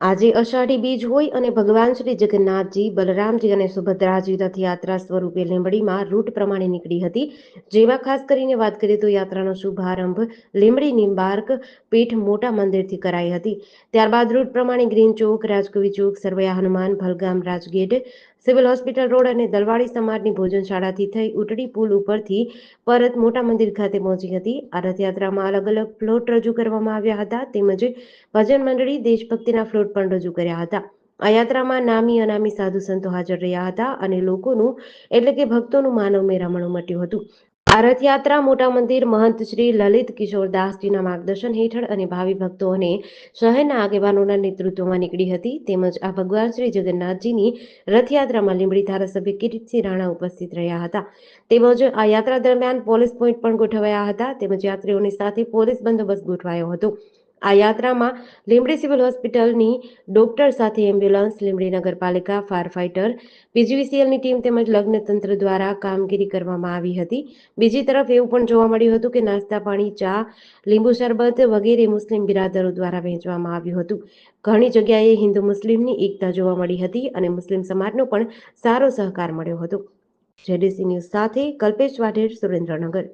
આજે અષાઢી બીજ હોય અને ભગવાન શ્રી જગન્નાથજી, બલરામજી અને સુભદ્રાજી રથયાત્રા સ્વરૂપે લીંબડીમાં રૂટ પ્રમાણે નીકળી હતી. જેમાં ખાસ કરીને વાત કરીએ તો યાત્રાનો શુભારંભ લીંબડી નિંબાર્ક પીઠ મોટા મંદિરથી કરાઈ હતી. ત્યારબાદ રૂટ પ્રમાણે ગ્રીન ચોક, રાજકવિ ચોક, Sarvaiya Hanuman, Bhalgam Rajgate civil hospital road અને દલવાડી સમાજની ભોજનશાળાથી થઈ ઉટડી પુલ ઉપરથી પરત મોટા મંદિર ખાતે પહોંચી હતી. આ રથયાત્રામાં અલગ અલગ ફ્લોટ રજૂ કરવામાં આવ્યા હતા તેમજ ભજન મંડળી દેશભક્તિના ફ્લોટ પણ રજૂ કર્યા હતા. આ યાત્રામાં નામી અનામી સાધુ સંતો હાજર રહ્યા હતા અને લોકોનું એટલે કે ભક્તોનું માનવ મેરામણું મટ્યું હતું. આ રથયાત્રા મોટા મંદિર મહંત શ્રી લલિત કિશોરદાસજીના માર્ગદર્શન હેઠળ અને ભાવિ ભક્તો અને શહેરના આગેવાનોના નેતૃત્વમાં નીકળી હતી. તેમજ આ ભગવાન શ્રી જગન્નાથજીની રથયાત્રામાં લીંબડી ધારાસભ્ય કિરીટસિંહ રાણા ઉપસ્થિત રહ્યા હતા. તેમજ આ યાત્રા દરમિયાન પોલીસ પોઈન્ટ પણ ગોઠવાયા હતા. તેમજ યાત્રીઓની સાથે પોલીસ બંદોબસ્ત ગોઠવાયો હતો. આ યાત્રામાં લીમડી સિવિલ હોસ્પિટલની ડોક્ટર સાથે એમ્બ્યુલન્સ લીમડી નગરપાલિકા ફાયર ફાઇટર પીજીવીસીએલની ટીમ તેમજ લગ્ન તંત્ર દ્વારા કામગીરી કરવામાં આવી હતી. બીજી તરફ એવું પણ જોવા મળ્યું હતું કે નાસ્તા, પાણી, ચા, લીંબુ શરબત વગેરે મુસ્લિમ બિરાદરો દ્વારા વહેંચવામાં આવ્યું હતું. ઘણી જગ્યાએ હિન્દુ મુસ્લિમની એકતા જોવા મળી હતી અને મુસ્લિમ સમાજનો પણ સારો સહકાર મળ્યો હતો. જેડીસી ન્યૂઝ સાથે કલ્પેશ વાઢેર, સુરેન્દ્રનગર.